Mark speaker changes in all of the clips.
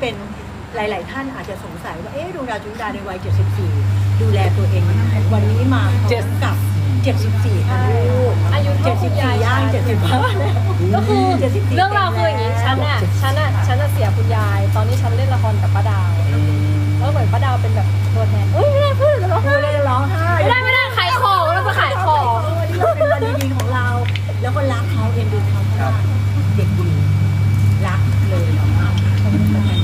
Speaker 1: เป็นหลาย ๆ ท่านอาจจะสงสัยว่าเอ๊ะดวงดาวจุนดาในวัย 74 ดูแลตัวเองยังไงวันนี้มาพร้อมกับ 74ค่ะลูก
Speaker 2: อายุเท่าคุณยาย
Speaker 1: 74ย่าง
Speaker 2: ฉัน
Speaker 1: 75แล้ว
Speaker 2: ก็คือ
Speaker 1: 74
Speaker 2: เรื่องราวคืออย่างนี้ฉันน่ะฉันน่ะฉันน่ะเสียคุณยาย ตอนนี้ฉันเล่นละครกับป้าดาวแล้วเหมือนป้าดาวเป็นแบบตัวแทนเอ้ยไม่ได้พูดเดี๋ยวร้อง
Speaker 1: พู
Speaker 2: ไห้
Speaker 1: ดเลยจะร้องไห้
Speaker 2: ไม่ได้ไม่ได้ขายของเราจะขายของ
Speaker 1: เออนี่เราเป็นวันดี ๆ ของเรา แล้วก็รักเขาเอ็นดูเขามากเด็กดีรักเลยเรามากเขาเป็น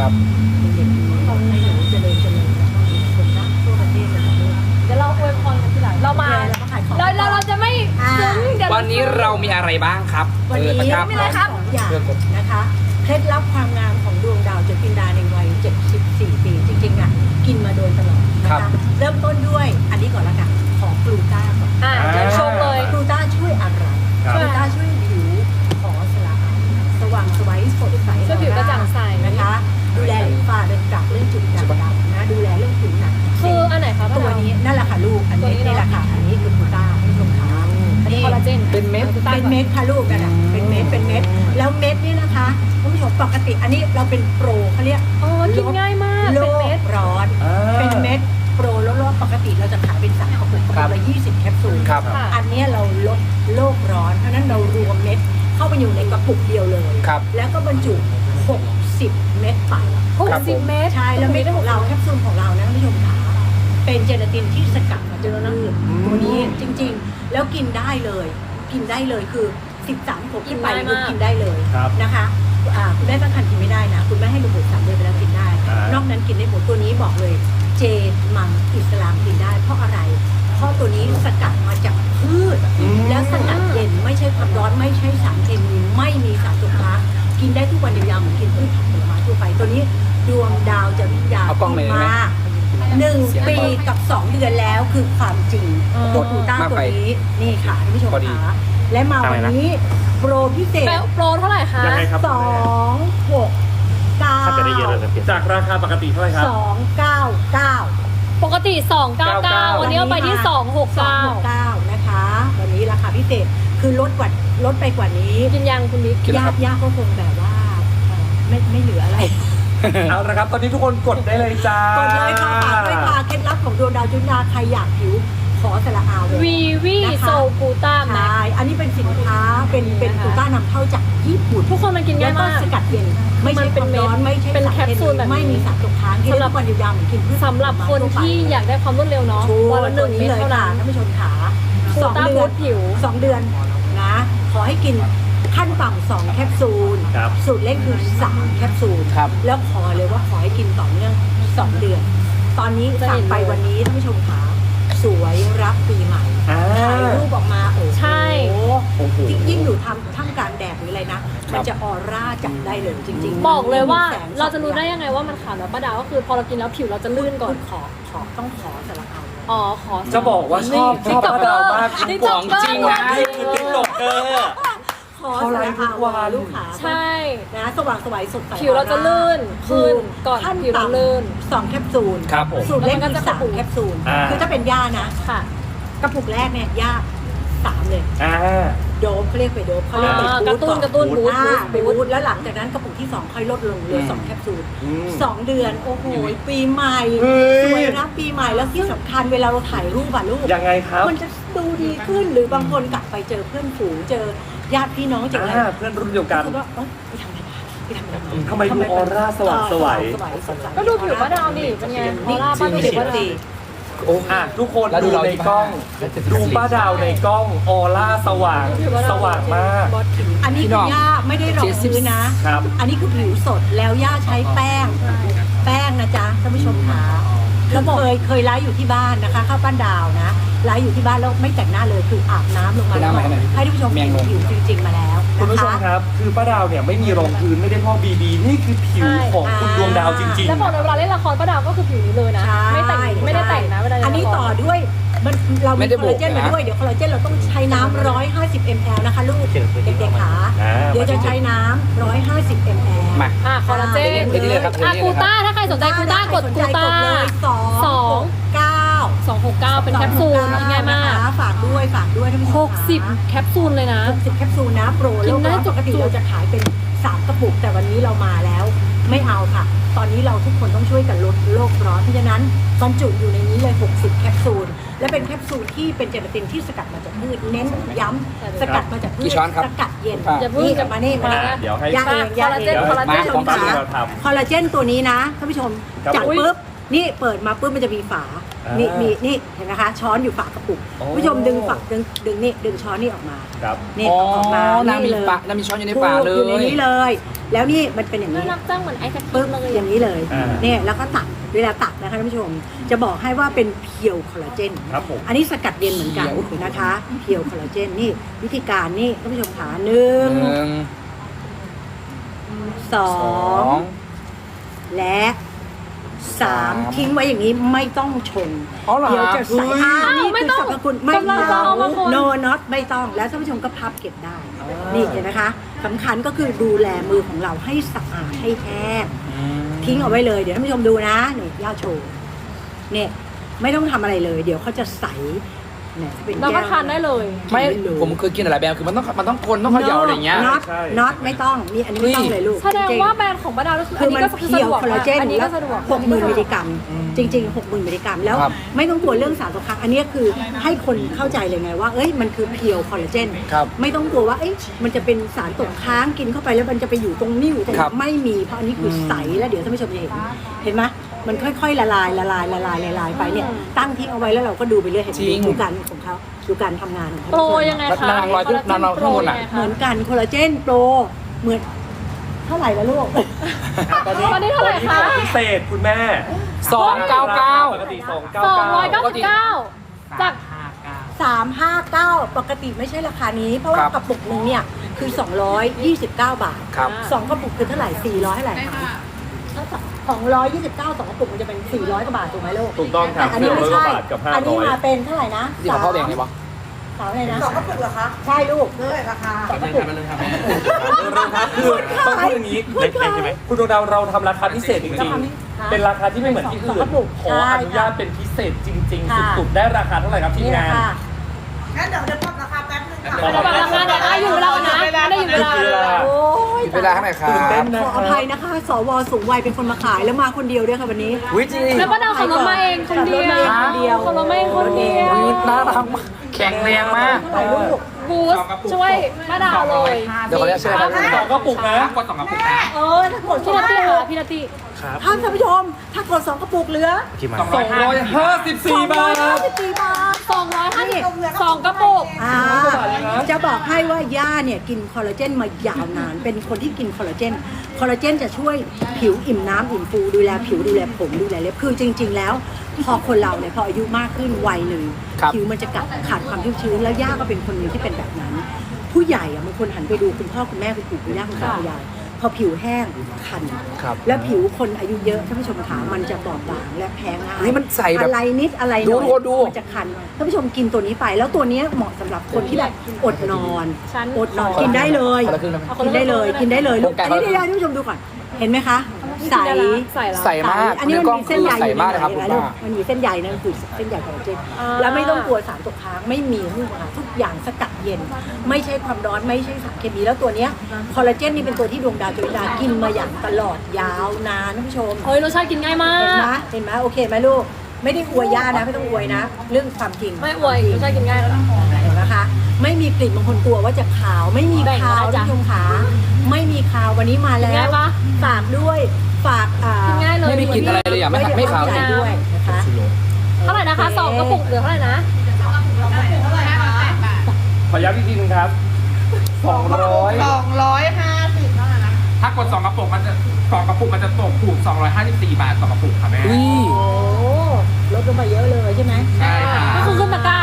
Speaker 1: คนดี
Speaker 3: ครับ
Speaker 1: เป็นเด็กดีเขาให้หนูเจริญเจริญแล้วก็มีคนรักทั่วประเทศเลยค่ะลูก
Speaker 2: เดี๋ยวเราอวยพรกันทีหลังเรามา
Speaker 1: แล้วก็ขายของ
Speaker 2: เราเราเราจะไม่
Speaker 1: อ่า
Speaker 2: ซึ้งเดี๋ยว
Speaker 3: วันนี้เรามีอะไรบ้างครับ
Speaker 1: วันนี้
Speaker 3: เปิดะ
Speaker 1: มีอะไรครับอย่างนะคะเคล็ดลับความงามของดวงดาวจกินดาในวัย 74 ปีจริงๆอะกินมาโดยตลอดนะ
Speaker 3: ครั
Speaker 1: คะ
Speaker 3: บ
Speaker 1: เริ่มต้นด้วยอันนี้ก่อนละกันของกลูต้าก่อน
Speaker 2: อ่าเดี๋ยวชมเลย
Speaker 1: กลูต้าช่วยอะไร
Speaker 3: ครับ
Speaker 1: กลูต้าช่วยผิวขอสลายสว่างสวยสดใส
Speaker 2: ช่วยผิวกระจ่างใส
Speaker 1: นะคะ ดูแลหลิงฝ้าเรื่องกลับเรื่องจุดด่างดำนะดูแลเรื่องผิวหนัง
Speaker 2: คืออันไหนคะป้า
Speaker 1: ตัว
Speaker 2: ดาว
Speaker 1: นี้นั่นแหละค่ะลูกอัน
Speaker 2: ตัว
Speaker 1: นี้
Speaker 2: นี้
Speaker 1: นี่
Speaker 2: เนอะ
Speaker 1: แหละค่ะอันนี้คือกลูต้าให้ชมขา
Speaker 2: อันนี้คอลลาเจน
Speaker 3: เป็นเม็ด
Speaker 1: เป็นเม็ดค่ะลูกนั่นน่ะเป็นเม็ดเป็นเม็ดแล้วเม็ดนี่นะคะคุณผู้ชมปกติอันนี้เราเป็นโปรเขาเรียก
Speaker 2: อ๋อกินง่ายมาก
Speaker 1: โล
Speaker 2: เป็นเม็ด
Speaker 1: กร้อนเป็นเม็ดโปรลดโลกปกติเราจะขายเป็นสามกระปุกกระ
Speaker 3: ครั
Speaker 1: ปุ
Speaker 3: บ
Speaker 1: กละ20แคปซูล
Speaker 3: ครับ
Speaker 2: ค่ะ
Speaker 1: อันเนี้ยเราลดโลกร้อนเพราะฉะนั้นเรารวมเม็ดเข้าไปอยู่ในกระปุกเดียวเลย
Speaker 3: ครับ
Speaker 1: แล้วก็บรรจุ 60 เม็ดไป
Speaker 2: หก
Speaker 3: ครับ
Speaker 2: สิบ
Speaker 3: ผม
Speaker 2: เมตร
Speaker 1: ใช่แล้วเม็ดของเราแคปซูลของเรานะท่านผู้ชมขาเป็นเจลาตินที่สกัดมาจากพืช
Speaker 3: อืม
Speaker 1: ตัวนี้จริง ๆ แล้วกินได้เลย กินได้เลยคือ 13ขวบขึ้นไป
Speaker 2: กินได้
Speaker 1: คือ
Speaker 2: มาก
Speaker 1: กินได้เลย
Speaker 4: ครับ
Speaker 1: นะคะอ่าคุณแม่ตั้งครรภ์กินไม่ได้นะ คุณแม่ให้นมบุตรสามเดือนไปแล้วกินได้
Speaker 4: อ่าน
Speaker 1: อกนั้นกินได้หมดตัวนี้บอกเลย เจมังอิสลามกินได้ เพราะอะไร เพราะตัวนี้สกัดมาจากพืช
Speaker 3: อืม
Speaker 1: แล้วสกัดเย็นไม่ใช่ความร้อนไม่ใช่สารเคมีไม่มีสารตกค้างกินได้ทุกวันยาวๆเหมือนกินพืชผักผลไม้ ทั่วไปตัวนี้ดวงดาวจะวิญญาณ
Speaker 3: เอากล้องไปเลยไหม
Speaker 1: มาหนึ่งปีกับสองเดือนแล้วคือความจริง
Speaker 2: อ๋อ
Speaker 1: ตัวกูต้ามา
Speaker 3: ก
Speaker 1: ตัว
Speaker 3: ไป
Speaker 1: นี้นี่ค่ะท่านผู้ชม
Speaker 3: พอดี
Speaker 1: คะและมาวันนี้โปรพิเศษ
Speaker 2: แปลโปรเท่าไหร่คะ
Speaker 4: ยังไงครับ
Speaker 1: สองหกเก้า
Speaker 4: ถ้าจะได้เยอะเลยนะจากราคาปกติเท่าไหร่ครับ
Speaker 1: สองเก้าเก้า
Speaker 2: ปกติ 299 วันนี้เอาไปที่
Speaker 1: สองหก
Speaker 2: 269
Speaker 1: เก้านะคะ วันนี้ราคาพิเศษคือลดกว่าลดไปกว่านี้
Speaker 2: กินยังคุณบิ๊ก
Speaker 3: กินแล้ว
Speaker 1: ยา
Speaker 3: ครั
Speaker 1: ก
Speaker 3: บ
Speaker 1: ยากก็คงแบบว่าเอ่อ ไม่ไม่เหลืออะไร
Speaker 4: เอาละครับ ตอนนี้ทุกคนกดได้เลยจ้าก
Speaker 1: ดเลยค่ะฝากด้วยค่ะเคล็ดลับของดวงดาวจุนดาใครอยากผิวขอสละอาเลย
Speaker 2: วีวี
Speaker 1: นะคะ
Speaker 2: โซกูต้าแม็
Speaker 1: ใช่
Speaker 2: ก
Speaker 1: อันนี้เป็นสินค้า เป็นเป็น
Speaker 2: นะคะ
Speaker 1: กูต้านำเข้าจากญี่ปุ่น
Speaker 2: ทุกคนมันกิน
Speaker 1: แล้
Speaker 2: ง่า
Speaker 1: วยก็
Speaker 2: มาก
Speaker 1: สกัดเย็น ไม่ใช่
Speaker 2: มัน
Speaker 1: ค
Speaker 2: เป็น
Speaker 1: วามร้อน
Speaker 2: เม็ด
Speaker 1: ไม่ใช่
Speaker 2: เป็น
Speaker 1: สาร
Speaker 2: แคปซูลแบบนี้
Speaker 1: ไม่มีสารตกค้างที่
Speaker 2: สำหรับ
Speaker 1: ทุกวันยาวๆเหมือนกินพืช
Speaker 2: สำหรับคนที่อยากได้ความรวดเร็วเนาะ
Speaker 1: ถูก
Speaker 2: วันละหนึ่งเม็ด
Speaker 1: เลย
Speaker 2: เท่า
Speaker 1: ค่ะ
Speaker 2: นั้น
Speaker 1: ท่านผู้ชมขา
Speaker 2: กู
Speaker 1: สอง
Speaker 2: ต้า
Speaker 1: เดื
Speaker 2: บู
Speaker 1: อน
Speaker 2: ทผิว
Speaker 1: สองเดือนนะ ขอให้กิน ขั้นต่ำสองแคปซูล
Speaker 4: ครับ
Speaker 1: สูตรเล็กคือสามแคปซูล
Speaker 3: ครับ
Speaker 1: แล้วขอเลยว่าขอให้กินต่อเนื่องสองเดือน ตอนนี้
Speaker 2: จะเห็
Speaker 1: สั่ง
Speaker 2: น
Speaker 1: ไป
Speaker 2: เลย
Speaker 1: วันนี้ท่านผู้ชมขาสวยรับปีใหม่
Speaker 4: อ่า
Speaker 1: ถ่ายรูปออกมาโอ้โห
Speaker 2: ใช่
Speaker 4: โอ้โห
Speaker 1: ยิ่งอยู่ทำท่ามกลางแดดหรืออะไรนะ มันจะออร่าจับได้เลยจริงๆ
Speaker 2: บอกเลยว่า
Speaker 1: แสง
Speaker 2: เราจะรู้ได้ยังไงว่ามันขาวแบบป้าดาวก็คือพอเรากินแล้วผิวเราจะลื่นก่อน
Speaker 1: ขอขอต้องขอสลักเอา
Speaker 2: อ๋อขอ
Speaker 4: จะบอกว่าชอบชอบ
Speaker 2: TikToker
Speaker 4: ป้าดาวมาก
Speaker 2: TikToker
Speaker 3: ของจริงนะ
Speaker 4: นี่คือติ๊กต็อกเกอร์
Speaker 1: ขอ
Speaker 4: เขา
Speaker 1: ส
Speaker 4: ไล
Speaker 1: ลัก
Speaker 4: ฟ์ทุก
Speaker 1: เอา
Speaker 4: วัน
Speaker 1: ลูกค้า
Speaker 2: ใช่
Speaker 1: นะสว่างสวยสดใส
Speaker 2: ผิวเราจะลื่นขึ้นก่อน
Speaker 1: ขั้น
Speaker 2: ผิวเรา
Speaker 1: ต่ำ
Speaker 2: ลื่น
Speaker 1: สองแคปซูล
Speaker 3: ครับผม
Speaker 1: สูตรเล็ก
Speaker 2: แล้วมัน
Speaker 1: คื
Speaker 2: ก็
Speaker 1: อ
Speaker 2: จะ
Speaker 1: สาม
Speaker 2: กระปุก
Speaker 1: แคปซูล
Speaker 4: อ่า
Speaker 1: คือถ้าเป็นย่านะ
Speaker 2: ค่ะ
Speaker 1: กระปุกแรกเนี่ยย่าสามเลย
Speaker 4: อ่า
Speaker 1: โดบเขาเรียกไปโดบเขาเรียกไป
Speaker 2: อ่า
Speaker 1: บูท
Speaker 2: กระตุ้น
Speaker 1: ก่อก
Speaker 2: ระตุ้นบูท
Speaker 1: อ่า
Speaker 2: บูท
Speaker 1: ไปบูทแล้วหลังจากนั้นกระปุกที่สองค่อยลดลงเหลือสองแคปซูล
Speaker 4: อืม
Speaker 1: สองเดือนโอ้โหปีใหม่
Speaker 4: เฮ้ย
Speaker 1: สวยรับปีใหม่แล้วที่สำคัญเวลาเราถ่ายรูปอะลูก
Speaker 4: ยังไงครับ
Speaker 1: มันจะดูดีขึ้นหรือบางคนกลับไปเจอเพื่อนฝูงเจอ ญาติพี่น้องเจออะไร
Speaker 4: อ่าเพื่อนรุ่นเดียวกัน
Speaker 1: เขาก็เอ้ยไปทำอะไรมาไปทำอะไรมา
Speaker 4: ทำไมดูออร่าสว่างสวย
Speaker 1: สว่างสใส
Speaker 2: ก็ดูผิวป้าดาวดิเป็นไงออร่าป้าดูดิป้าดาว
Speaker 3: โอ้
Speaker 4: อะทุกคน
Speaker 3: แล้วดู
Speaker 4: ดู
Speaker 3: เรา
Speaker 4: ใน
Speaker 3: ที่
Speaker 4: กล้อง
Speaker 3: บ้าน
Speaker 4: ดูป้าดาวในกล้องออร่าสว่างสว่างมาก
Speaker 1: อันนี้
Speaker 3: พี่
Speaker 1: คื
Speaker 3: น้อง
Speaker 1: อย่าไม่ได้รองพื้นนะ
Speaker 4: ครับ
Speaker 1: อันนี้คือผิวสดแล้วย่าใช้แป้ง แป้งนะจ๊ะท่านผู้ชมขาแล้วเคยเคยไลฟ์อยู่ที่บ้านนะคะข้าวปั้นดาวนะ ไลฟ์อยู่ที่บ้านแล้วไม่แต่งหน้าเลยคืออาบน้ำลงมา
Speaker 3: ไป
Speaker 1: แล้ว
Speaker 3: น้ำมาให้หน่อย
Speaker 1: ให้ท่านผู้ชม
Speaker 3: แม
Speaker 1: เห็
Speaker 3: ง
Speaker 1: น
Speaker 3: มุม
Speaker 1: ผิวจริง ๆ มาแล้ว
Speaker 4: คุณ
Speaker 1: นะ
Speaker 4: ผู้ชม
Speaker 1: คะ
Speaker 4: ครับ คือป้าดาวเนี่ยไม่มีรองพื้นไม่ได้พอกบีบีนี่คือผิว
Speaker 2: ใช่
Speaker 4: ของคุณดวงดาวจริง
Speaker 2: แล้วบอกเลยเวลาเล่นละครป้าดาวก็คือผิวนี้เลยนะ
Speaker 1: ใช่
Speaker 2: ไม่แต่งไม่ได้แต่งนะเวลาเล่น
Speaker 1: อันนี้
Speaker 2: ละคร
Speaker 1: ต่อด้วยมันเรา
Speaker 3: ไม่
Speaker 1: มี
Speaker 3: ได้
Speaker 1: คอลลาเจน
Speaker 3: บวกนะ
Speaker 1: มาด้วยเดี๋ยวคอลลาเจนเราต้องใช้น้ำ150 ml นะคะลูกเด็กๆขา
Speaker 4: อ่า
Speaker 1: เดี๋ยวจะใช้น้ำ150 ml
Speaker 3: มา
Speaker 2: อะคอลลาเจน
Speaker 3: เดี๋ยวนี้เลยครับ
Speaker 2: อะกูต้าถ้าใครสนใจกูต้ากดกูต้า
Speaker 1: สอง
Speaker 2: สอง
Speaker 1: เก้า
Speaker 2: 269 เป็นแคปซูลกินง่ายมาก
Speaker 1: นะคะฝากด้วยฝากด้วยท่านผู้ชมค่ะ
Speaker 2: 60 แคปซูลเลยนะ
Speaker 1: 60 แคปซูลนะ โปร
Speaker 2: กิ
Speaker 1: โล
Speaker 2: นได้
Speaker 1: กปกติ
Speaker 2: จุกๆ
Speaker 1: เราจะขายเป็น 3 กระปุก แต่วันนี้เรามาแล้วไม่เอาค่ะ ตอนนี้เราทุกคนต้องช่วยกันลดโลกร้อนเพราะฉะนั้นบรรจุอยู่ในนี้เลย 60 แคปซูล และเป็นแคปซูลที่เป็นเจลาตินที่สกัดมาจากพืช เน้นย้ำสกัดมาจากพื
Speaker 3: กี่
Speaker 1: ช
Speaker 3: ช้อนครับ
Speaker 1: สกัดเย็น
Speaker 3: อะ
Speaker 2: อย่าเพิ่ง
Speaker 1: นี่มานี่มา
Speaker 4: อะเดี๋ยวให้
Speaker 1: ย่าเองย่าเอง
Speaker 2: คอลลาเจนคอลลาเจน
Speaker 4: มาของป้า
Speaker 1: ขา
Speaker 4: เราทำ
Speaker 1: คอลลาเจนตัวนี้นะท่านผู้ชม
Speaker 4: ครับ
Speaker 1: จับ
Speaker 4: ผม
Speaker 1: ปุ๊บนี่เปิดมาปุ๊บมันจะมีฝา
Speaker 4: อ่ามี
Speaker 1: มีมีนี่เห็นไหมคะ ช้อนอยู่ฝากระปุก
Speaker 4: โอ้
Speaker 1: ผู้ชมดึงฝักดึงดึงนี่ดึงช้อนนี่ออกมา
Speaker 4: ครับ
Speaker 1: นี่
Speaker 3: อ๋อ
Speaker 1: ออกมา
Speaker 3: น้ำมี
Speaker 1: นี่เลย
Speaker 3: ปะน้ำมีช้อนอยู่ในปากเล
Speaker 1: ถูกอยู่ใน
Speaker 3: ย
Speaker 1: นี้เลย แล้วนี่มันเป็นอย่าง
Speaker 2: น่า
Speaker 1: นี้
Speaker 2: รักจังเหมือนไอศครี
Speaker 1: ปึ๊บ
Speaker 2: มเลย
Speaker 1: อย่างนี้เลย
Speaker 4: อ่า
Speaker 1: เนี่ยแล้วก็ตักเวลาตักนะคะท่านผู้ชม จะบอกให้ว่าเป็นเพียวคอลลาเจน
Speaker 4: ครับผม
Speaker 1: อันนี้สกัดเย็นเหมือนกัน
Speaker 3: เพียว
Speaker 1: นะคะเพียวคอลลาเจนนี่วิธีการนี่ท่านผู้ชมขาหนึ่ง
Speaker 3: หนึ่ง
Speaker 1: สอ
Speaker 3: สองง
Speaker 1: และ สาม
Speaker 3: สาม
Speaker 1: ทิ้งไว้อย่างนี้ไม่ต้องชง
Speaker 3: อ๋อเหรอ
Speaker 1: เดี๋ยวจะใส่
Speaker 3: เฮ้ย
Speaker 1: อ้าวนี่คือสรรพคุณไม่
Speaker 2: กำลังจะเอามาคน
Speaker 1: โนน็อตไม่ต้องแล้วท่านผู้ชมก็พับเก็บได้ นี่เห็นนะคะสำคัญก็คือดูแลมือของเราให้สะอาดให้แห้ง ทิ้งเอาไว้เลย เดี๋ยวท่านผู้ชมดูนะนี่ย่าโชว์เนี่ยไม่ต้องทำอะไรเลย เดี๋ยวเขาจะใส เนี่ยเป็น
Speaker 2: เรา
Speaker 1: แก้
Speaker 2: ก็
Speaker 1: ว
Speaker 2: ทานได้เลย
Speaker 3: ไม่
Speaker 1: รู้
Speaker 3: ผมเคยกินหลายแบบคือมันต้องมันต้องคนต้องเขย่าอะไรอย่างเงี้ย
Speaker 1: น็อต
Speaker 4: ใช่
Speaker 1: น็อตไม่ต้องนี่อันนี้ไม่ต้องเลยลูก
Speaker 2: แสดง
Speaker 1: จริๆ
Speaker 2: ว่าแบรนด์ของป้าดาวก็คือ
Speaker 1: คื
Speaker 2: อั
Speaker 1: อน
Speaker 2: นี้
Speaker 1: มัน
Speaker 2: ก็คือ
Speaker 1: เพี
Speaker 2: สะ
Speaker 1: ยว
Speaker 2: ดวก
Speaker 1: คอลลาเจน
Speaker 2: อันนี้ก็สะดวก
Speaker 1: หกหมื่นมิลลิกรัมจริงๆหกหมื่นมิลลิกรัม แล้ว
Speaker 3: ครับ
Speaker 1: ไม่ต้องกลัวเรื่องสารตกค้างอันนี้คือให้คนเข้าใจเลยไงว่า เอ้ย มันคือเพียวคอลลาเจน
Speaker 3: ครับ
Speaker 1: ไม่ต้องกลัวว่า เอ้ย มันจะเป็นสารตกค้างกินเข้าไปแล้วมันจะไปอยู่ตรงนิ้วตรง
Speaker 3: ครับ
Speaker 1: ไม่มี เพราะอันนี้คืออ
Speaker 3: ม
Speaker 1: ใส แล้วเดี๋ยวท่านผู้ชมจะเห็น เห็นไหม มันค่อยๆละลายละลายละลายละลายไปเนี่ยตั้งทิ้งเอาไว้แล้วเราก็ดูไปเรื่อยเห็นไหม
Speaker 3: จริง
Speaker 1: ดูการของเขาดูการทำงานของเขา
Speaker 2: โปรยังไงคะ
Speaker 3: นางลอยขึ้นนางลอยขึ้นบนอะ
Speaker 1: เหมือนกันคอลลาเจนโปรเหมือนเท่าไหร่ละลูก
Speaker 4: ตอนนี้
Speaker 2: ตอนนี้เท่าไหร่คะ
Speaker 4: ตอนนี้ขอพิเศษคุณแม่
Speaker 3: สองเก้าเก้า
Speaker 4: ปกติสองเก้า
Speaker 2: สองร้อย
Speaker 4: เก้า
Speaker 2: เก้าสิบเก้าจาก
Speaker 1: สามห้าเก้าปกติไม่ใช่ราคานี้ เพราะว่า
Speaker 3: ครับ
Speaker 1: กระปุกหนึ่งเนี่ย คือ 229 บาท
Speaker 3: ครับ
Speaker 1: สองกระปุกคือเท่าไหร่ 400เท่าไหร่คะ ถ้าสองร้อยยี่สิบเก้าสองกระปุกมันจะเป็น 400กว่าบาทถูกไหมลูก
Speaker 4: ถูกต้องครับ
Speaker 1: แต่อันนี้ไม่
Speaker 4: 400กว่า
Speaker 1: ใช่
Speaker 4: บาทกับ
Speaker 1: อันนี้
Speaker 4: 500
Speaker 1: มาเป็นเท่าไหร่นะ
Speaker 3: ที่ของพ่อแบ่งไงบอ
Speaker 1: สามอะไรนะ
Speaker 5: สองกระปุกเหรอคะ
Speaker 1: ใช่ลูก
Speaker 5: เลยราคา
Speaker 1: สองกระปุก
Speaker 4: คือต้องพูดอย่างนี้
Speaker 1: พูดขาย
Speaker 4: ใช่ไหม คุณดวงดาวเราทำราคาพิเศษจริง
Speaker 1: ราคาพิเศษ
Speaker 4: ๆเป็นราคาที่ไม่เหมือนที่
Speaker 1: สอง
Speaker 4: อื่
Speaker 1: ก
Speaker 4: น
Speaker 1: ระปุก
Speaker 4: ขอ
Speaker 1: ใช่
Speaker 4: อนุญาตเป็นพิเศษจริง
Speaker 1: ค่ะ
Speaker 4: ๆสุดๆ ได้ราคาเท่าไหร่ครับทีม
Speaker 1: นี่แหละ
Speaker 4: งาน
Speaker 1: ค่ะ
Speaker 5: งั้นเดี๋ยวเดี๋ยวปรับราคาแป๊บนึงค่ะ
Speaker 4: เดี๋ยว
Speaker 2: เดี๋ยวราคาเดี๋ยวได้อยู่เวลานะได้อยู่เวลา
Speaker 4: คือเวลา
Speaker 1: โอ้ ย
Speaker 3: เวลาเท่าไหร่ครั
Speaker 4: ตื่นเต้
Speaker 3: บ
Speaker 4: นนะ
Speaker 1: ขออภัยนะคะ สวสูงวัยเป็นคนมาขายแล้วมาคนเดียวด้วยค่ะวันนี้
Speaker 3: วิจริง
Speaker 2: แล้วป้าดาวขับรถมาเองคนเดียว
Speaker 1: ขับรถมาเองคนเดียว
Speaker 2: ขับรถมาเองคนเดียว
Speaker 3: อุ๊ยน่ารักมากแข็งแรงมาก
Speaker 1: เท่าไหร่ลูก
Speaker 2: บูสช่วยป้าดาวเลย
Speaker 3: เดี๋ยวขอเรียกชื่ออะไรนะ
Speaker 4: สองกระปุกนะ
Speaker 3: กดสองกระปุกนะ
Speaker 1: เออถ้ากด
Speaker 2: พี่
Speaker 1: สอง
Speaker 2: นา
Speaker 1: ก
Speaker 2: ติ
Speaker 1: ระปุ
Speaker 2: ค่ะ
Speaker 1: ก
Speaker 2: พี่นาติ
Speaker 1: ท่านท่านผู้ชม ถ้ากดสองกระปุกเหลือ
Speaker 3: สองร้อยห้าสิบสี่บาท
Speaker 1: สิบสี่บาท
Speaker 2: สองร้อยห้าสิบสองกระปุก
Speaker 1: อ่าจะบอกให้ว่าย่าเนี่ยกินคอลลาเจนมายาวนาน เป็นคนที่กินคอลลาเจน คอลลาเจนจะช่วยผิวอิ่มน้ำอิ่มฟูดูแลผิวดูแลผมดูแลเล็บคือจริง ๆ แล้ว พอคนเราเนี่ยพออายุมากขึ้นวัยหนึ่ง
Speaker 3: ครับ
Speaker 1: ผิวมันจะกัดขาดความชุ่มชื้นแล้วย่าก็เป็นคนหนึ่งที่เป็นแบบนั้น ผู้ใหญ่อะบางคนหันไปดูคุณพ่อคุณแม่คุณปู่คุณย่าคุณตาคุณยาย พอผิวแห้งคัน
Speaker 3: ครับ
Speaker 1: แล้วผิวคนอายุเยอะท่านผู้ชมขามันจะบอบบางและแพ้ง่าย
Speaker 3: นี่มันใส่แบบ
Speaker 1: อะไรนิดอะไรห
Speaker 3: ดู
Speaker 1: น่อย
Speaker 3: ดูดู
Speaker 1: มันจะคันท่านผู้ชมกินตัวนี้ไป แล้วตัวเนี้ยเหมาะสำหรับคนที่แบบอดนอน
Speaker 2: ฉัน
Speaker 1: อดนอนกินได้เลย
Speaker 3: คนละครึ่งได้ไหม
Speaker 2: เอาคน
Speaker 1: กิ
Speaker 2: ละ
Speaker 1: นได้เลย
Speaker 2: ครึ่ง
Speaker 1: กินได้เลยลูก
Speaker 3: โครงการ
Speaker 1: อันนี้ได้ท่านผู้ชมดูก่อน เห็นไหมคะ ใส
Speaker 2: ใส่ละ
Speaker 3: ใส่มาก
Speaker 1: อันนี้มันมีเส้นใย
Speaker 3: ใส่มากเลยครับ
Speaker 1: อ
Speaker 3: คุณ
Speaker 1: ใน
Speaker 3: ป้า
Speaker 1: มันมีเส้นใยนั่นคือเส้นใยคอลลาเจน
Speaker 2: อ่า
Speaker 1: แล้วไม่ต้องกลัวสารตกค้างไม่มีทุกอย่างทุกอย่างสกัดเย็น ไม่ใช่ความร้อนไม่ใช่สารเคมีแล้วตัวเนี้ยคอลลาเจนนี่เป็นตัวที่ดวงดาวจุลดากินมาอย่างตลอดยาวนานท่านผู้ชม
Speaker 2: เฮ้ยรสชาติกินง่ายมา
Speaker 1: เห็นไหม
Speaker 2: ก
Speaker 1: เห็นไหมโอเคไหมลูกไม่ได้อวยย่านะไม่ต้องอวยนะ เรื่องความจริง
Speaker 2: ไม่อวยรสชาติกินง่ายแล้ว
Speaker 1: เห็ นไหมคะ ไม่มีกลิ่นบางคนกลัวว่าจะขาวไม่มี
Speaker 2: แบ่ง
Speaker 1: ขาว
Speaker 2: มาจ้ะ
Speaker 1: ท่านผู้ชมขาไม่มีขาววันนี้มาแล้
Speaker 2: กินง่ายวปะ
Speaker 1: ฝากด้วยฝากอ่า
Speaker 2: กินง่ายเลย
Speaker 3: ไม่มีกลิ่นอะไรเลยอะไม่ไม่ขาว
Speaker 1: ใจด้วยนะคะ
Speaker 2: เท่าไหร่นะคะสองกระปุกเหลือเท่าไหร่นะ
Speaker 4: ขอย้ำอีกทีหนึงครับสองร้อย
Speaker 5: สองร้อยห้าสิบเท่านั้นนะ
Speaker 3: ถ้ากดสองกระปุกมันจะสองกระปุกมันจะตกถูก254 บาทต่อกระปุกค่ะแม่
Speaker 1: โอ้ลดลงมาเยอะเลยใช่ไหม
Speaker 3: ใช่ค่ะ
Speaker 2: ก็คือขึ้นตะกร้า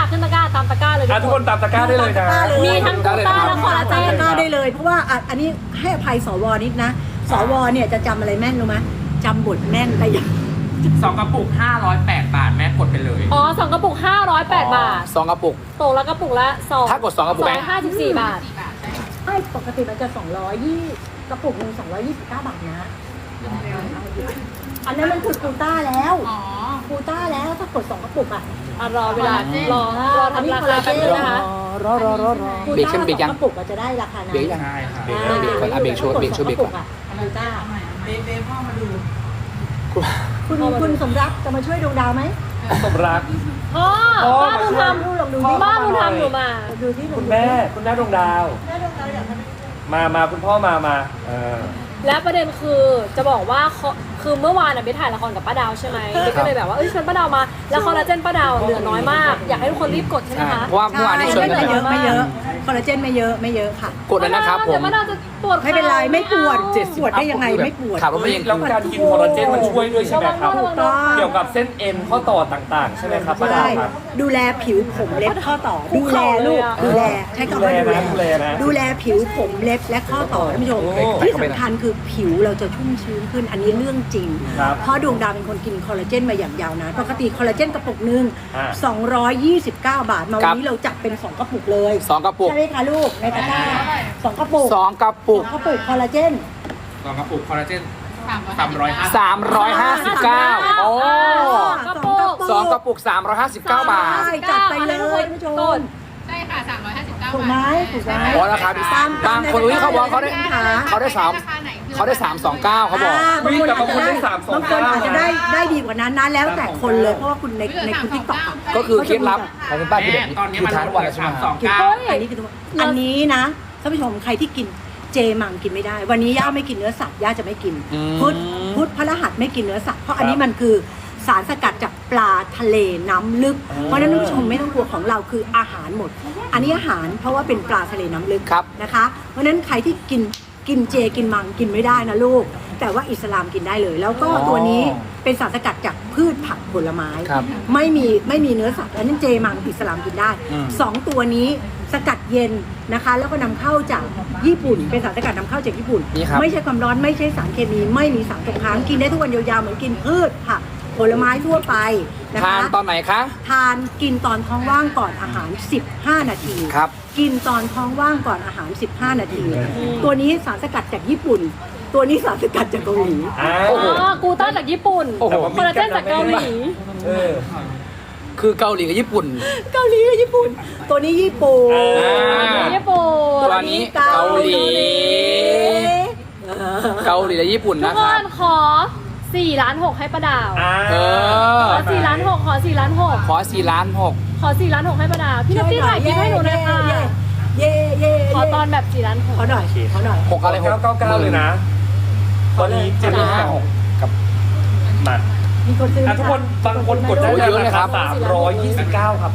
Speaker 2: เลย
Speaker 4: อะทุกคนตามตะกร้าได้เลยนะ
Speaker 2: มีทั้งกูต้าและคอลลาเจ
Speaker 1: ตาม
Speaker 2: น
Speaker 1: ตะกร้าได้เลย เพราะว่าอะอันนี้ให้อภัยสวนิดนะ สวเนี่ยจะจำอะไรแม่นรู้ไหมจำบทแม่นแต่อย่าง
Speaker 3: สองกระปุก 508 บาท แม่กดไปเลย
Speaker 2: อ๋อสองกระปุก 508 บาท
Speaker 3: สองกระปุก
Speaker 2: ตกละกระปุกละสอง
Speaker 3: ถ้ากดสองกระปุกไหม
Speaker 2: ห้าสิบสี่บาท
Speaker 1: ไม่ปกติมันจะ 220กระปุกหนึ่ง229 บาทนะ อันนั้นมันคือกูต้าแล้วกูต้าแล้วถ้ากดสองกระปุกอะ
Speaker 2: อะรอเวลารอรอ
Speaker 1: อันนี้
Speaker 2: ทำรา
Speaker 1: คอล
Speaker 2: คา
Speaker 1: ลาเจ
Speaker 2: แป๊บ
Speaker 1: น
Speaker 2: นึง
Speaker 1: นะ
Speaker 2: นะคะ
Speaker 1: รอรอรอรอ
Speaker 3: เบรกใช่ไหมเบรกยัง
Speaker 1: กระปุกอะจะได้ราคานั้น
Speaker 3: เบรกยัง
Speaker 4: ใช่ครับ
Speaker 3: เบรกเบรกก่อนอะเบรกโชว์เบรกโชว์เบรกก่อน
Speaker 1: กูต้า
Speaker 5: เบเบพ่อมาดู
Speaker 1: คุณคุณสมรักจะมาช่วยดวงดาวไหม
Speaker 4: สมรัก
Speaker 2: พ่อ
Speaker 4: พ่อ
Speaker 2: บ้าบุญธรรม
Speaker 1: ดูลองดูดิ
Speaker 2: บ้าบุญธรรมหนูมา
Speaker 1: ดูที่
Speaker 4: คุณแม่ คุณแม่ดวงดาวมามาคุณพ่อมามาเออ
Speaker 2: และประเด็นคือจะบอกว่าเขาคือเมื่อวานน่ะไปถ่ายละครกับป้าดาวใช่ไหมเบสก็เลยแบบว่าเอ้ยชวนป้าดาวมาแล้วคอลลาเจนป้าดาวเหลือน้อยมาก อยากให้ทุกคนรีบกดใช่ไหมคะ
Speaker 6: เพราะว่าเมื่อวานนี้ชวน
Speaker 1: ไม่
Speaker 6: กัน
Speaker 1: เยอะไม่เยอะ คอลลาเจนไม่เยอะไม่เยอะค่ะ
Speaker 6: กดเลยนะครับผม
Speaker 2: เดี๋ยวป้าดาวจะปวด
Speaker 1: ไม่เป็นไรไม่ปวด
Speaker 2: เจ็ด
Speaker 1: ปวดได้ยังไงไม่ปวด
Speaker 6: ขับรถไปยัง
Speaker 4: แล้วการกินคอลลาเจนมันช่วยด้วยใช่ไหมครับ
Speaker 1: ถูกต้อง
Speaker 4: เกี่ยวกับเส้นเอ็นข้อต่อต่างๆ ใช่ไหมครับป้าดา
Speaker 1: ใช่
Speaker 4: วครับ
Speaker 1: ดูแลผิวผมเล็บข้อต่อ ดูแลลูกดูแลใช้คำว่าดูแล
Speaker 4: ดูแลนะ
Speaker 1: ดูแลผิวผมเล็บและข้อต่อท่านผู้ชม
Speaker 4: โอ้
Speaker 1: ที่สำคัญคือผิวเราจะชุ่มชื้นขึ้นอันนี้เรื่องจริง
Speaker 4: ครับ
Speaker 1: เพราะดวงดาวเป็นคนกินคอลลาเจนมาอย่างยาวนานปกติคอลลาเจนกระปุกหนึ่ง
Speaker 4: อ่า
Speaker 1: 229 บาทมาวันนี้เราจัดเป็น 2 กระปุกเลย
Speaker 6: สองกระปุก
Speaker 1: ใช่ไหมคะลูกในตะกร้าสองกระปุก
Speaker 6: สองกระปุก
Speaker 1: สองกระปุกคอลลาเจน
Speaker 3: สองกระปุกคอลลาเจนสามร้อยห้า
Speaker 6: สามร้อยห้าสิบเก้าโอ้
Speaker 2: กระปุก
Speaker 6: สองกระปุกสามร้อยห้าสิบเก้าบาท
Speaker 1: ใช่จัดไปเลยท่านผู้ชม
Speaker 7: ใช่ค่ะ359
Speaker 1: ถูกไหมถูกไหม
Speaker 6: โอ้ราคาดี
Speaker 1: ตาม
Speaker 6: บางคนอุ้ยเขาบอกเขาได้
Speaker 1: หา
Speaker 6: เขาได้สาม
Speaker 7: ราคาไหนคือ
Speaker 6: เขาได้สามสองเก้าเขาบอก
Speaker 1: อ่า
Speaker 4: วิ่งกับบางคนได้สามสอง
Speaker 1: บางคนอาจจะได้ได้ดีกว่านั้นนะแล้วแต่คนเลยเพราะว่าคุณในในคุณทิกตอก
Speaker 6: ก็คือเคล็ดลับของคุณป้าคือ
Speaker 3: แม่
Speaker 6: แบบนี้
Speaker 3: ตอนนี้
Speaker 6: คือ
Speaker 3: มัน
Speaker 6: ทานทุกวันเลยใช่ไหม
Speaker 3: สามสอง
Speaker 1: กิน
Speaker 3: เก้า
Speaker 1: อันนี้คือตัวอันนี้นะท่านผู้ชมใครที่กินเจมังกินไม่ได้ วันนี้ย่าไม่กินเนื้อสัตว์ย่าจะไม่กิน
Speaker 6: อืม
Speaker 1: พุธพุธพระรหัสไม่กินเนื้อสัตว์เพราะอันนี้มันคือสารสกัดจากปลาทะเลน้ำลึกเพราะฉะนั้นท่านผู้ชมไม่ต้องกลัวของเราคืออาหารหมด อันนี้อาหารเพราะว่าเป็นปลาทะเลน้ำลึก
Speaker 6: ครับ
Speaker 1: นะคะ เพราะฉะนั้นใครที่กิน กินเจกินมังกินไม่ได้นะลูก แต่ว่าอิสลามกินได้เลย แล้วก็ตัวนี้เป็นสารสกัดจากพืชผักผลไม้
Speaker 6: ครับ
Speaker 1: ไม่มีไม่มีเนื้อสัตว์อันนั้นเจมังอิสลามกินได้
Speaker 6: อืม
Speaker 1: สองตัวนี้สกัดเย็นนะคะ แล้วก็นำเข้าจากญี่ปุ่น เป็นสารสกัดนำเข้าจากญี่ปุ่น
Speaker 6: นี่ครับ
Speaker 1: ไม่ใช่ความร้อนไม่ใช่สารเคมี ไม่มีสารตกค้างกินได้ทุกวันยาวๆเหมือนกินพืชผัก ผลไม้ทั่วไปนะ
Speaker 6: ทาน
Speaker 1: คะ
Speaker 6: ตอนไหนคะ
Speaker 1: ทานกินตอนท้องว่างก่อนอาหาร 15 นาที
Speaker 6: ครับ
Speaker 1: กินตอนท้องว่างก่อนอาหาร 15 นาที ตัวนี้สารสกัดจากญี่ปุ่น ตัวนี้สารสกัดจากเกาหลี
Speaker 4: อ้า
Speaker 6: โอ้
Speaker 4: ว
Speaker 6: โห
Speaker 2: อ๋อกูต้าจากญี่ปุ่น
Speaker 6: โอ้โห
Speaker 2: คอลลาเจนจากเกาหลี
Speaker 4: เออ
Speaker 6: คือเกาหลีกับญี่ปุ่น
Speaker 1: เกาหลีกับญี่ปุ่น ตัวนี้ญี่ปุ่น
Speaker 6: อ่า
Speaker 2: ญี่ปุ่น
Speaker 6: ตัวนี้เกาหลี เกาหลีและญี่ปุ่น
Speaker 2: ทุก
Speaker 6: นะ
Speaker 2: ค
Speaker 6: ครับ
Speaker 2: นขอ 4ล้าน6ให้ป้าดาว
Speaker 4: อ่า
Speaker 6: เออ
Speaker 2: ขอ4ล้าน6ขอ4ล้าน6
Speaker 6: ขอสี่ล้านหก
Speaker 2: ขอ4ล้าน6ให้ป้าดาวพี่นัตตี้ถ่ายคลิปให้หนูหน่อยค่ะ
Speaker 1: เย่เย่
Speaker 2: ขอตอนแบบ4ล้าน
Speaker 1: ขอหน่อยขอหน่อย
Speaker 6: หกอะไรหก
Speaker 4: เก้าเก้าเก้าเลยนะ ตอนนี้เจ็ดห้าหก
Speaker 6: กับ
Speaker 4: มา
Speaker 1: มีคนซื้อ
Speaker 4: อะทุกคนบางคนกดได้
Speaker 6: โอ้เยอะเลย
Speaker 4: นะ
Speaker 6: ค
Speaker 4: ค
Speaker 6: รั
Speaker 4: รับบสามร้อยยี่สิบเก้าครับ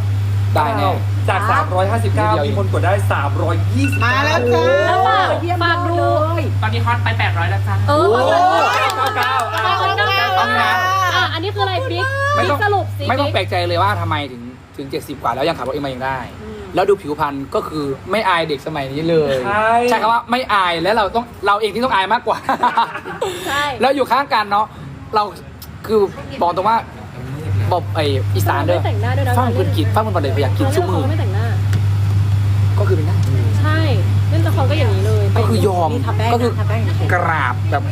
Speaker 6: ได้แน่
Speaker 4: จากสามร้อยห้าสิบเก้ามีคนกดได้สามร้อยยี่สิบ
Speaker 5: มาแล้วจ้า
Speaker 2: 6แล้วฝาก
Speaker 1: เยี่ยม
Speaker 2: ฝาก
Speaker 1: ยอ
Speaker 2: ดู
Speaker 1: เลย
Speaker 3: ตอนนี้ฮอตไปแปดร้อยแล้วจ้า
Speaker 2: เออ
Speaker 6: โอ้
Speaker 2: ฝากดู
Speaker 4: เก้าเก้า
Speaker 2: ฝากดู
Speaker 6: เอานะ
Speaker 2: อะอันนี้คืออะไรบิ๊ก
Speaker 6: ไม่
Speaker 2: บิ๊
Speaker 6: ต้อง
Speaker 2: กสรุปสิ
Speaker 6: ไม่ต้องแปล
Speaker 2: บิ๊ก
Speaker 6: กใจเลยว่าทำไมถึงถึง 70 กว่าแล้วยังขับรถเองมายังได้ แล้วดูผิวพรรณก็คือไม่อายเด็กสมัยนี้เลย
Speaker 4: ใช่
Speaker 6: ใช่คำว่าไม่อายและเราต้องเราเองที่ต้องอายมากกว่า
Speaker 2: ใช่
Speaker 6: แล้วอยู่ข้างกันเนาะเราคือบอกตรงว่า บอกไออีสานเด้อ
Speaker 2: ไม่แต่งหน้าด้วยนะ
Speaker 6: ฟังคุณกินฟังคุณบอลเลยพยายามกิน
Speaker 2: เขา
Speaker 6: ชุ่มมือ
Speaker 2: ไม่แต่งหน้า
Speaker 6: ก็คือเป็นได้
Speaker 2: ใช่เล่นละครก็อย่างนี้เลย
Speaker 6: ก็คือยอม
Speaker 1: นี่ทาแป้ง
Speaker 6: ก็คือ
Speaker 1: นะทาแป้งเฉย
Speaker 6: กราบแบบ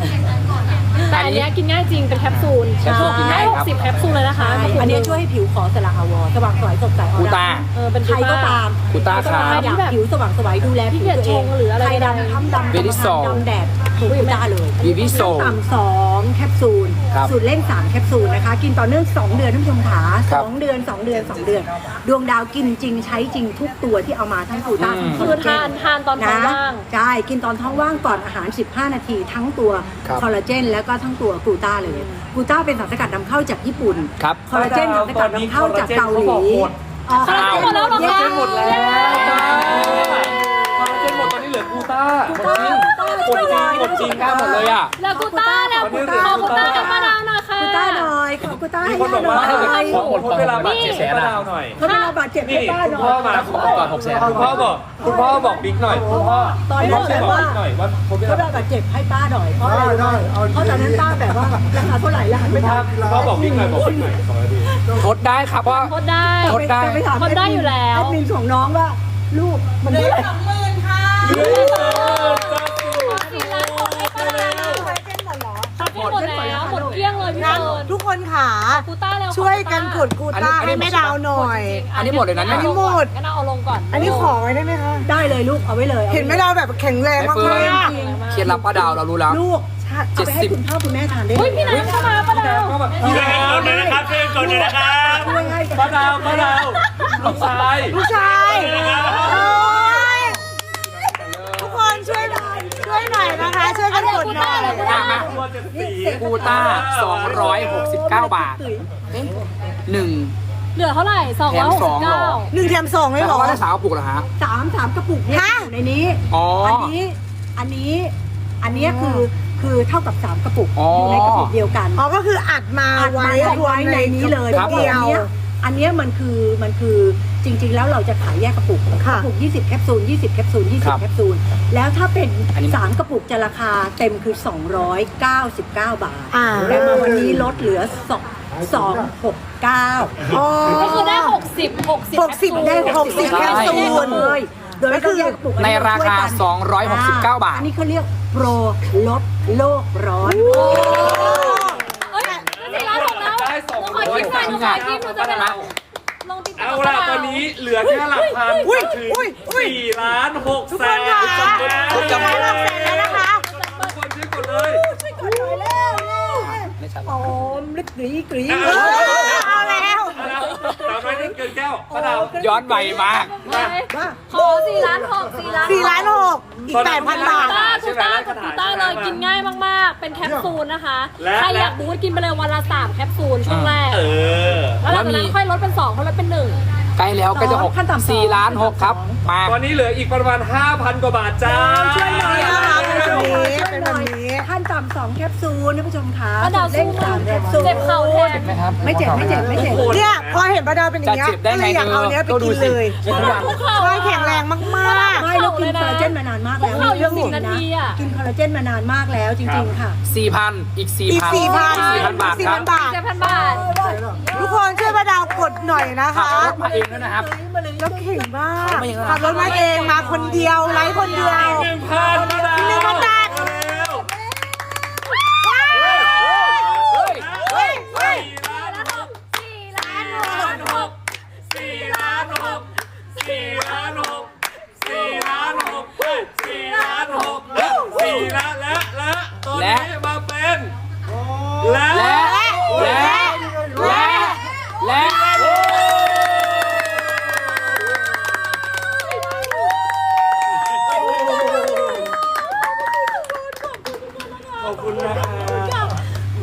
Speaker 2: แต่อันเนี้ยกินง่ายจริงเป็นแคปซูล
Speaker 6: แคปซูลกินง่ายครับ
Speaker 2: หกสิบแคปซูลเลยนะคะ
Speaker 1: ใช่อันนี้ช่วยให้ผิวขอสละอาวรสว่างสวยสดใสออ
Speaker 6: กู
Speaker 1: ร่า
Speaker 6: ตา
Speaker 2: เออเป็น
Speaker 1: ใครก็ตาม
Speaker 6: กูต้าครับ
Speaker 1: อยากผิวสว่างสวยดูแลผิวตัวเอง
Speaker 2: หรืออะไร
Speaker 1: ใครดำทำดำ
Speaker 6: เวลิโซ
Speaker 1: ดำแดด ถูกกูต้าเลย
Speaker 6: บีบิโซ
Speaker 1: ต่ำสองแคปซูล
Speaker 6: ครับ
Speaker 1: สูตรเล่นสามแคปซูลนะคะ กินต่อเนื่องสองเดือนท่านผู้ชมขา
Speaker 6: ครั
Speaker 1: ส
Speaker 6: บ
Speaker 1: องเดือนสองเดือนสองเดือน ดวงดาวกินจริงใช้จริงทุกตัวที่เอามาทั้งกูต้า
Speaker 6: อืม
Speaker 1: ทั้ง
Speaker 2: คือทานทานตอนท้องว่าง
Speaker 1: ใช่ กินตอนท้องว่างก่อนอาหาร 15 นาที ทั้งตัว
Speaker 6: ครับ
Speaker 1: คอลลาเจน แล้วก็ทั้งตัวกลูต้าเลยกลูต้าเป็นสารสกัดนำเข้าจากญี่ปุ่น
Speaker 6: ครับ
Speaker 1: คอลลาเจนสารสกัดนำเข้าจากเกาหลี
Speaker 4: ตอนนี้คอลลาเจนเขาบอกหมด
Speaker 1: อ๋อ
Speaker 2: คอลลาเจนหมดแล้วเหรอคะ
Speaker 4: หมดแล้วคอลลาเจนหมดตอนนี้เหลือกูต้าหมดจริงหม ดจริงหมดจริง
Speaker 6: กล้าหมดเลยอะ
Speaker 2: แล้วกูต้าแล้วกูต้ากูต้าให้ป้าดาวหน่อยค่ะ
Speaker 1: กลูต้าหน่อยขอกูต้า
Speaker 4: มี
Speaker 1: ให้
Speaker 4: คนบ
Speaker 1: ย่า
Speaker 4: อก
Speaker 1: หน่
Speaker 4: ว่า
Speaker 1: อย
Speaker 4: ขอหมดเวลาบาดเจ็บให้ป้าดาวหน่อย
Speaker 1: เขาเป็นเราบาดเจ็บให้
Speaker 4: นี่
Speaker 1: ป้า
Speaker 4: คุณ
Speaker 1: หน่
Speaker 4: พ่อ
Speaker 1: อย
Speaker 4: มาคุณพ่อ
Speaker 6: ก่อนหกแสน
Speaker 4: คุณพ่อบอกคุณพ่อบอกบิ๊กหน่อยคุณพ่อ
Speaker 1: ตอน
Speaker 4: คุณ
Speaker 1: นี้
Speaker 4: พ่อช่วย
Speaker 1: แบบ
Speaker 4: บอก
Speaker 1: ว่า
Speaker 4: บิ๊กหน่อยว่าผมเป็น
Speaker 1: เขาได้บาดเจ็บให้ป้าหน่อยเพราะอะไรรู้ไหมเพราะตอนนั้นป้าแบบว่าราคาเท่าไหร่แล้วหันไป
Speaker 4: คุณพ่อ
Speaker 1: ถาม
Speaker 4: คุณพ่อบอกบิ๊กหน่อยบอกบิ๊กหน่อยสองนาที
Speaker 6: ทดได้ครับเพราะ
Speaker 2: ทดได้
Speaker 6: ทดได้
Speaker 1: ปถาม
Speaker 2: ทดได้อยู่แล้ว
Speaker 1: แอดมินของน้องว่าลูกมันได้
Speaker 5: สองหมื่น
Speaker 2: งั้
Speaker 5: น
Speaker 2: เฟิร์น
Speaker 5: ทุกคนขา
Speaker 2: กูต้าแล้ว
Speaker 5: ช่วยกันกดกูต้า
Speaker 6: อันนี้
Speaker 5: ให้แม่ดาวหน่อย
Speaker 6: อันนี้หมดเลยนะเนี่ย
Speaker 5: อันนี้หมด
Speaker 2: งั้นเอาลงก่อน
Speaker 5: อันนี้ขอไว้ได้ไหมคะ
Speaker 1: ได้เลยลูกเอาไว้เลย
Speaker 5: เห็นแม่ดาวแบบแข็งแรง
Speaker 6: ไม่
Speaker 5: มาก
Speaker 6: เฟิร์น
Speaker 5: ๆ
Speaker 6: เคล็ดลับป้าดาวเรารู้แล้ว
Speaker 1: ลูกใช่เอาไปให้คุณพ่อคุณแม่ทานได้
Speaker 2: อุ้ยพี่น้ำเข้ามาป้าดาว
Speaker 4: ก็แบบ
Speaker 8: ช่วยกันกดเลยนะครับช่วยกันกดเลยนะครับ
Speaker 1: ช่วยให้
Speaker 4: ป้าดาวป้าดาวลูกชาย
Speaker 5: ผู้ชายโอ้ย น่อยนะคะ ช่วยกันกดหน่อย
Speaker 6: อะมา
Speaker 4: ตัวเจ็ดสี
Speaker 6: กูต้า 269 บาทหนึ่ง
Speaker 2: เหลือเท่าไหร่สอง
Speaker 6: แถ
Speaker 2: ร้อย
Speaker 6: ม
Speaker 2: หก
Speaker 6: ส
Speaker 2: สิ
Speaker 6: อบงเหร
Speaker 2: เก้า
Speaker 6: อ
Speaker 5: หนึ่งแถมสองเลย
Speaker 6: แต่
Speaker 5: เหรอ
Speaker 6: ว่าได้สาวกระปุกเหรอฮะ
Speaker 1: สามสามกระปุกเนี่ย
Speaker 5: ฮะ
Speaker 1: อยู่ในนี้
Speaker 6: อ๋ออั
Speaker 1: อันนี้อันนี้อันเนี้ยคือคือเท่ากับสามกระปุก
Speaker 6: อ๋อ
Speaker 1: อ
Speaker 6: อ
Speaker 1: ยู่ในกระปุกเดียวกัน
Speaker 5: อ๋อ ก็คืออัดมา
Speaker 1: อัด
Speaker 5: ไว้
Speaker 1: มาร
Speaker 5: ว
Speaker 1: ไว้
Speaker 5: ม
Speaker 1: ในนี้เลย
Speaker 6: ครับ
Speaker 5: เดียว
Speaker 1: อันเนี้ยอันเนี้ยมันคือมันคือ จริง ๆ แล้วเราจะขายแยกกระปุกก
Speaker 5: ค่ะ
Speaker 1: ระปุก 20 แคปซูล 20 แคปซูล
Speaker 6: ครับ
Speaker 1: 20 แคปซูล แล้วถ้าเป็น
Speaker 6: อันนี้
Speaker 1: 3 กระปุกจะราคาเต็มคือ 299 บาท
Speaker 5: อ่า
Speaker 1: แต่มาวันนี้ลดเหลือ 2 269
Speaker 5: อ๋อ
Speaker 2: ก็คือได้หกสิบหกสิบ
Speaker 5: หกสิบได้หกสิบ
Speaker 6: ใช่
Speaker 5: แคปซูล
Speaker 1: เลยโดยไม่ต้องแยกกระปุก
Speaker 6: ในราคา 269 บาท
Speaker 1: อันนี้เขาเรียกโปรลดโลกร้อน
Speaker 2: เอ้ยสี่ล้านหกแล้ว
Speaker 4: ได้สอง
Speaker 2: หนูขอ
Speaker 4: ร้อย
Speaker 2: คิดหน่อยหนูขอคิดหนูจะไปลอง ลองติดต่
Speaker 4: เอา
Speaker 2: อ
Speaker 4: ล่ะ
Speaker 2: ป้าดาว
Speaker 4: ตอนนี้เหลือแค่หลักพัน
Speaker 5: อุ้ย
Speaker 4: ถึง
Speaker 5: อุ้ยอุ้ย
Speaker 4: สี่ล้านหก
Speaker 5: ทุก
Speaker 4: แส
Speaker 5: คน
Speaker 4: น
Speaker 5: ค่ะ
Speaker 4: ทุก
Speaker 5: ทุกคนรับแสนแล้วนะคะ
Speaker 4: คนช่วยกดเลย
Speaker 6: ไม่ใช่
Speaker 1: หอมลึกกรีกรี
Speaker 5: เออเอาแล้ว
Speaker 4: ตามไปนี่เกินแก้วป้าดาว
Speaker 6: ย้อนใบมาก
Speaker 2: ขอสี่ล้านหกสี่ล้าน
Speaker 5: สี่ล้านหกอีกแปดพันบาท
Speaker 2: ต้าถูกต้าถูกต้าเลยกินง่ายมาก ๆ เป็นแคปซูลนะคะ
Speaker 4: และ
Speaker 2: ใครอยากบูทกินไปเลยวันละสามแคปซูลช่วงแรก
Speaker 4: เออ
Speaker 2: แล้วหลังจากนั้นค่อยลดเป็นสองค่อยลดเป็นหนึ่ง
Speaker 6: ใกล้แล้วใก็จะหก
Speaker 1: ขั้นต่ำสอง
Speaker 6: สี่ล้านหกครับมา
Speaker 4: ตอนนี้เหลืออีกประมาณ 5,000 กว่าบาทจ้าำ
Speaker 1: สองแคปซูลท่านผู้ชมคะ
Speaker 2: ป้าดาว
Speaker 1: เล่
Speaker 2: สู้
Speaker 1: นสาม
Speaker 2: มาก
Speaker 1: แคปซูล
Speaker 2: เจ็บเข่าแทน
Speaker 6: ไหมครับ
Speaker 1: ไม่เจ็บไม่เจ็บไม่เจ็บ
Speaker 5: เนี่ยพอเห็นปลาดาวเป็นอย่างเงี้ย
Speaker 6: จะเจ็บได้
Speaker 5: ก็เล
Speaker 6: ไง
Speaker 5: ยอยากเอาเนี้ยไป
Speaker 6: ก็ดู
Speaker 5: กิน
Speaker 6: สิ
Speaker 5: เลย
Speaker 6: ทุกวัน
Speaker 2: คุกเข่า
Speaker 5: ช่วยแข็งแรงมาก
Speaker 1: ไม่แล้วกินคอลลาเจนมานานมากแล้ว
Speaker 2: พวกเราอยู่
Speaker 1: เรื่องจริง
Speaker 2: สิบนา
Speaker 1: นะ
Speaker 2: ทีอะ
Speaker 1: กินคอลลาเจนมานานมากแล้วจริงๆค่ะ
Speaker 6: สี่พันอีกสี่
Speaker 5: ๆ อีก
Speaker 6: พัน
Speaker 5: สี่พัน
Speaker 6: สี่พันบาท
Speaker 5: สี่
Speaker 6: ครั
Speaker 5: พั
Speaker 6: บ
Speaker 5: นบาท
Speaker 2: เจ็ดพันบาท
Speaker 5: ทุกคนช่วยปลาดาวกดหน่อยนะ
Speaker 6: ขับ
Speaker 5: คะ
Speaker 6: รถมาเองด้วยนะครับ
Speaker 5: แล้วเก่งมาก
Speaker 6: ไม่เยอะนะ
Speaker 5: ขับรถมาเองมาคนเดียวไลฟ์คนเดียว
Speaker 4: หนึ่งพันป้าดาว
Speaker 5: หนึ่งพันบ
Speaker 4: และและและและ
Speaker 6: และ
Speaker 4: ขอบคุณนะคะ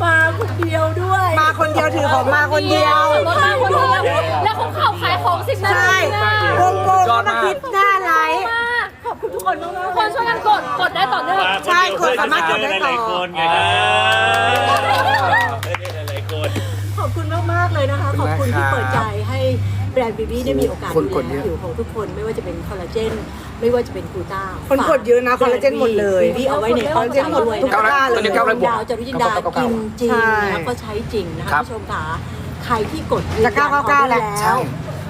Speaker 1: มาคนเดียวด้วย
Speaker 5: มาคนเดียวถือของมาคนเดียว
Speaker 2: รถมาคนเดียวแล้วคุกเข่าขายของสิบนา
Speaker 5: ใช่
Speaker 2: ทีนะ
Speaker 5: วงโกก็มาคิดหน้าไลฟ์
Speaker 1: ขอบคุณทุกคนมาก
Speaker 2: ทุกคนช่วยกันกดกดได้ต่อเนื่อง
Speaker 5: ใช่กดสามารถกดได้ต่อ
Speaker 8: หลายๆคนไงครับ
Speaker 1: นะคะ ขอบคุณที่เปิดใจให้แบรนด์บีบีได้มีโอกาส
Speaker 6: คนกด
Speaker 1: ดู
Speaker 6: เย
Speaker 1: แล
Speaker 6: อะ
Speaker 1: ผิวของทุกคนไม่ว่าจะเป็นคอลลาเจน ไม่ว่าจะเป็นกลูต้า
Speaker 5: คนกดเยอะนะคอลลาเจนหมดเลย
Speaker 1: บีบีเอาไว้ใน
Speaker 5: คอลลาเจนหมดทุก
Speaker 1: นะ
Speaker 5: ตะกร้า
Speaker 6: ตอนนี้
Speaker 5: เลย
Speaker 6: เก้าร้อยบวก
Speaker 1: ดาวจารุจินดากินจริง
Speaker 5: ใช่
Speaker 1: แล้วก็ใช้จริงนะ
Speaker 6: ครั
Speaker 1: คะ
Speaker 6: บ
Speaker 1: ผู้ชมค่ะใครที่กด
Speaker 5: จะ999แล้ว
Speaker 6: ใช่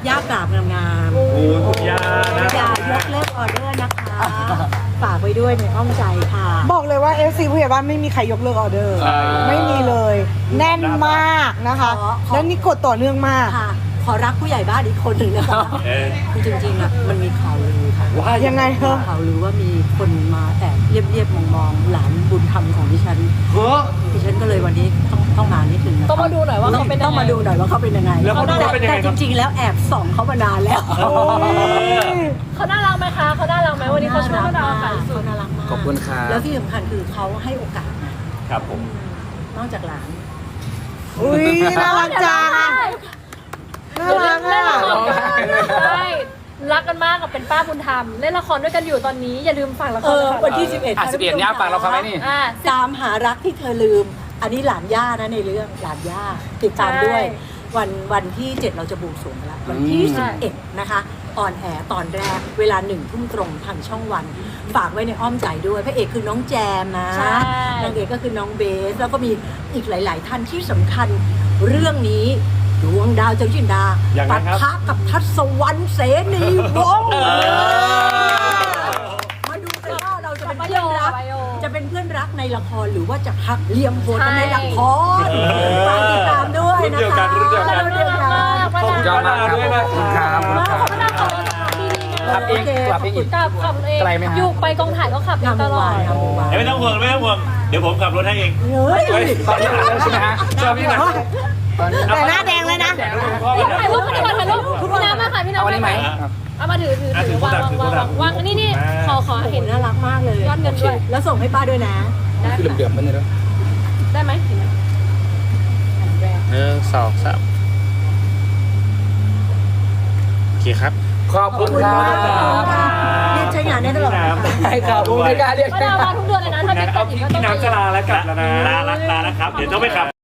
Speaker 1: ย่ากราบงามๆ
Speaker 4: โอ้คุณยานะ
Speaker 1: อย่ายกเลิกออเดอร์นะคะ ฝากไว้ด้วยในอ้อมใจค่ะ
Speaker 5: บอกเลยว่า FC ผู้ใหญ่บ้านไม่มีใครยกเลิกออเดอร์
Speaker 6: ใช่
Speaker 5: ไม่มีเลย แน่นมากนะคะ
Speaker 1: ขอขอ
Speaker 5: แล้วนี่กดต่อเนื่องมาก
Speaker 1: ค่ะ ขอรักผู้ใหญ่บ้านอีกคนหนึ่งนะคะ
Speaker 8: เออ
Speaker 1: คือจริงๆอะมันมีข่าวลือค่ะ
Speaker 4: ว่า
Speaker 5: ยังไงเธอ
Speaker 1: ข่าวลือว่ามีคนมาแอบเรียบๆมองๆหลานบุญธรรมของดิฉัน
Speaker 4: เฮ้อ
Speaker 1: ดิฉันก็เลยวันนี้ต้อง ต้องมานิดนึงนะ
Speaker 2: ต้องมาดูหน่อยว่าเขาเป็นยังไง
Speaker 1: ต้องมาดูหน่อยว่าเขาเป็นยังไง
Speaker 4: แล้วเขาดูว่าเป็นยังไง
Speaker 1: แต่
Speaker 4: ครับ
Speaker 1: จริงๆ แล้วแอบส่องเขามานานแล้ว
Speaker 2: เขาน่ารักไหมคะเขาน่ารักไหมวันนี้เขาช่วยเราขายสุ
Speaker 1: เขา
Speaker 2: ด
Speaker 1: น่ารักมาก
Speaker 6: ขอบคุณครับ
Speaker 1: แล้วที่สำคัญคือเขาให้โอกาสนะครับ
Speaker 8: ผม
Speaker 1: นอกจากหลาน
Speaker 5: อุ้ยน่ารักจังน่ารัก
Speaker 2: เล่น
Speaker 5: อะ
Speaker 2: ละครกันใช่รักกันมากกับเป็นป้าบุญธรรม เล่นละครด้วยกันอยู่ตอนนี้อย่าลืมฝากละค
Speaker 1: เอ
Speaker 2: ร
Speaker 1: อ
Speaker 2: นะคะ
Speaker 1: วันที่ 11
Speaker 6: อะสิบเอ็ดเนี่ยฟังเราเขาไหมนี่
Speaker 2: อ่า
Speaker 1: ตามหารักที่เธอลืม อันนี้หลานย่านะในเรื่องหลานย่าติดตามด้วย วันวันที่ 7 เราจะบวงสรวงแล้ววันที่
Speaker 6: อืม
Speaker 1: 11 นะคะออนแอร์ตอนแรกเวลาหนึ่งทุ่มตรงทางช่องวัน ฝากไว้ในอ้อมใจด้วย พระเอกคือน้องแจมนะ
Speaker 2: ใช่
Speaker 1: นางเอกก็คือน้องเบส แล้วก็มีอีกหลาย ๆ ท่านที่สำคัญเรื่องนี้ดวงดาวเจ้าจินดา
Speaker 8: ยังไง
Speaker 1: ปะ
Speaker 8: ครับ
Speaker 1: ทะกับทัศวรรณเสนีวงศ์มาดูกันว่าเราจะเป็น
Speaker 2: ประ
Speaker 1: เพื่
Speaker 2: โย
Speaker 1: อน
Speaker 2: ค
Speaker 1: รัก
Speaker 2: ประโยค
Speaker 1: จะเป็นเพื่อนรักในละครหรือว่าจะพักเหลี่ยมโหดกันในละคร
Speaker 8: ใช่
Speaker 1: ฝากติดตามด้วยนะ
Speaker 8: รุ่นเดียวกั
Speaker 1: คะ
Speaker 8: นรุ่นเดียวกัน
Speaker 1: รุ่นเดียวกัน
Speaker 2: ขอบคุณ
Speaker 6: ยอดมากครับขอบคุณครับขอบคุณ
Speaker 2: ข
Speaker 6: ค
Speaker 2: อบ
Speaker 6: รับ
Speaker 2: คุณมากขอบคุณสำหรับดีๆง
Speaker 6: ขับเอง
Speaker 1: โอเค
Speaker 6: ขับเองอีก
Speaker 2: กลับขับเอง
Speaker 6: ไกลไหมฮะ
Speaker 2: อยู่ไปกองถ่ายก็ขับเองตลอด
Speaker 1: ทำมือวาง
Speaker 8: เดี๋ยวไม่ต้องห่วงไม่ต้องห่วงเดี๋ยวผมขับรถให้เอง
Speaker 1: เฮ้ย
Speaker 6: เฮ้ยตอนนี้หนักแล้วใช่ไหมฮะ
Speaker 4: ชอบพี่หนัก
Speaker 6: ตอนนี้
Speaker 5: แต่หน้าแดงเลยนะ
Speaker 2: ถ่ายรูปกันดีกว่าถ่ายรูปพี่น้ำมาค่ะพี่น้ำ
Speaker 6: เอาวันนี้ไหม
Speaker 2: เอามาถือถือ
Speaker 8: อะ
Speaker 2: ถือ
Speaker 8: ถือ
Speaker 2: วาง
Speaker 8: ถือ
Speaker 2: วาง
Speaker 8: ถือ
Speaker 2: วางวางนี่นี่
Speaker 8: อ่า
Speaker 2: ขอขอเห็น
Speaker 1: น่ารักมากเลย
Speaker 2: ยอดเงินด้วย
Speaker 1: แล้วส่งให้ป้าด้วยนะ
Speaker 2: ได้
Speaker 6: คือเหลื่อมๆมันเลยด้วย
Speaker 2: ได้ไหมเห็นไหม
Speaker 8: หนึ่งสองสามโอเคครับ
Speaker 6: ขอบคุณครั
Speaker 1: ขอบคุณค่ะ
Speaker 6: บ
Speaker 1: เรียกใช้งานได้ตลอดนะคะ
Speaker 6: ให้ข่าวผมไม่กล้าเรียก
Speaker 2: ป้าดาวมาทุกเดือนเลยนะถ้าเป็น
Speaker 4: งั้น
Speaker 2: ก
Speaker 4: เอา
Speaker 2: ดอีก
Speaker 4: พี่
Speaker 2: ก็ต้อง
Speaker 4: น้ำจะลาแล้วกลับแล้วนะ
Speaker 8: ลาละลาละครับ เดี๋ยวต้องไปขับ